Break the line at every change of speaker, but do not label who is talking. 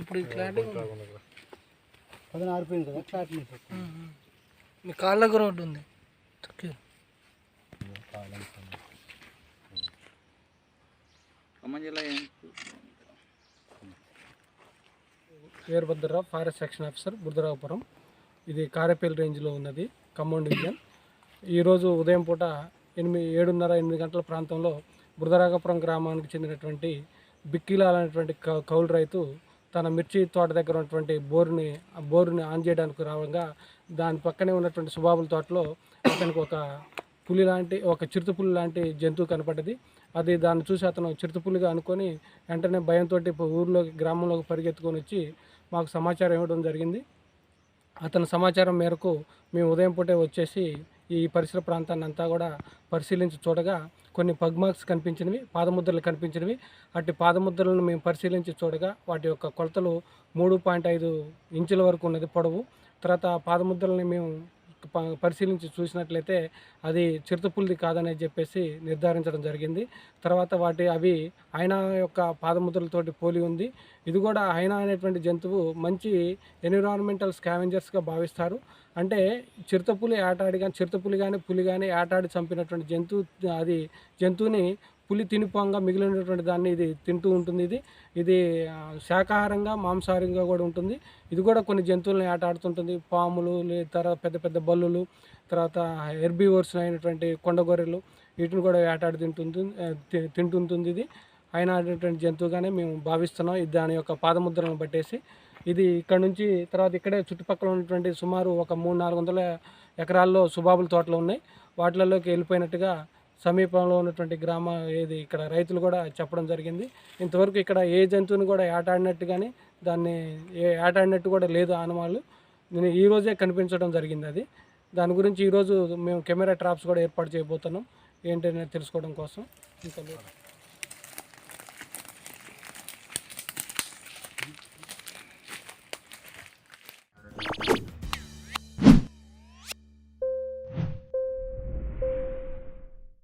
ఇప్పుడు ఈ క్లారిటీ
ఆరిపోయింది కదా మీకు
మీ కాళ్ళ దగ్గర ఒకటి ఉంది తొక్కి
Veerabhadrarao forest section officer Buradaravupuram. ఇది కారేపల్లి రేంజ్లో ఉన్నది. ఖమ్మం డివిజన్. ఈరోజు ఉదయం పూట ఎనిమిది ఏడున్నర ఎనిమిది గంటల ప్రాంతంలో బురదరాగపురం గ్రామానికి చెందినటువంటి బిక్కిలాల్ అనేటువంటి కౌ- కౌలు రైతు తన మిర్చి తోట దగ్గర ఉన్నటువంటి బోరుని బోరుని ఆన్ చేయడానికి రావగా దాని పక్కనే ఉన్నటువంటి సుబాబుల తోటలో అతనికి ఒక పులి లాంటి ఒక చిరుతపులి లాంటి జంతువు కనపడ్డది. అది దాన్ని చూసి అతను చిరుతపులిగా అనుకొని వెంటనే భయంతో ఊర్లోకి గ్రామంలోకి పరిగెత్తుకొని వచ్చి మాకు సమాచారం ఇవ్వడం జరిగింది. అతని సమాచారం మేరకు మేము ఉదయం పూటే వచ్చేసి ఈ పరిసర ప్రాంతాన్ని అంతా కూడా పరిశీలించి చూడగా కొన్ని పగ్మార్క్స్ కనిపించినవి పాదముద్రలు కనిపించినవి. అట్టి పాదముద్రలను మేము పరిశీలించి చూడగా వాటి యొక్క కొలతలు మూడు పాయింట్ ఐదు ఇంచుల వరకు ఉన్నది పొడవు. తర్వాత ఆ పాదముద్రల్ని మేము పరిశీలించి చూసినట్లయితే అది చిరుతపుల్ది కాదని చెప్పేసి నిర్ధారించడం జరిగింది. తర్వాత వాటి అవి ఆయన యొక్క పాదముద్రలతోటి పోలి ఉంది. ఇది కూడా హైనా అనేటువంటి జంతువు మంచి ఎన్విరాన్మెంటల్ స్కావెంజర్స్గా భావిస్తారు. అంటే చిరుతపులి ఆటాడి కానీ చిరుతపులి కానీ పులి కానీ ఆటాడి చంపినటువంటి జంతువు అది జంతువుని పులి తినిపోంగా మిగిలినటువంటి దాన్ని ఇది తింటూ ఉంటుంది ఇది. ఇది శాకాహారంగా మాంసాహారంగా కూడా ఉంటుంది. ఇది కూడా కొన్ని జంతువులను ఆటాడుతుంటుంది పాములు లే- తర్వాత పెద్ద పెద్ద బల్లులు తర్వాత హెర్బీవర్స్ అయినటువంటి కొండగొర్రెలు వీటిని కూడా వేటాడి తింటుంది తి- తింటుంటుంది ఇది. ఆయన అనేటువంటి జంతువుగానే మేము భావిస్తున్నాం ఇది దాని యొక్క పాదముద్రలను పట్టేసి ఇది ఇక్కడ నుంచి తర్వాత ఇక్కడే చుట్టుపక్కల ఉన్నటువంటి సుమారు ఒక మూడు నాలుగు వందల ఎకరాల్లో సుబాబుల తోటలు ఉన్నాయి. వాటిలలోకి వెళ్ళిపోయినట్టుగా సమీపంలో ఉన్నటువంటి గ్రామ ఏది ఇక్కడ రైతులు కూడా చెప్పడం జరిగింది. ఇంతవరకు ఇక్కడ ఏ జంతువుని కూడా ఏటాడినట్టు కానీ దాన్ని ఏ ఏటాడినట్టు కూడా లేదు ఆనవాళ్ళు. నేను ఈరోజే కనిపించడం జరిగింది అది. దాని గురించి ఈరోజు మేము కెమెరా ట్రాప్స్ కూడా ఏర్పాటు చేయబోతున్నాం. ఏంటనేది తెలుసుకోవడం కోసం. ఇంకా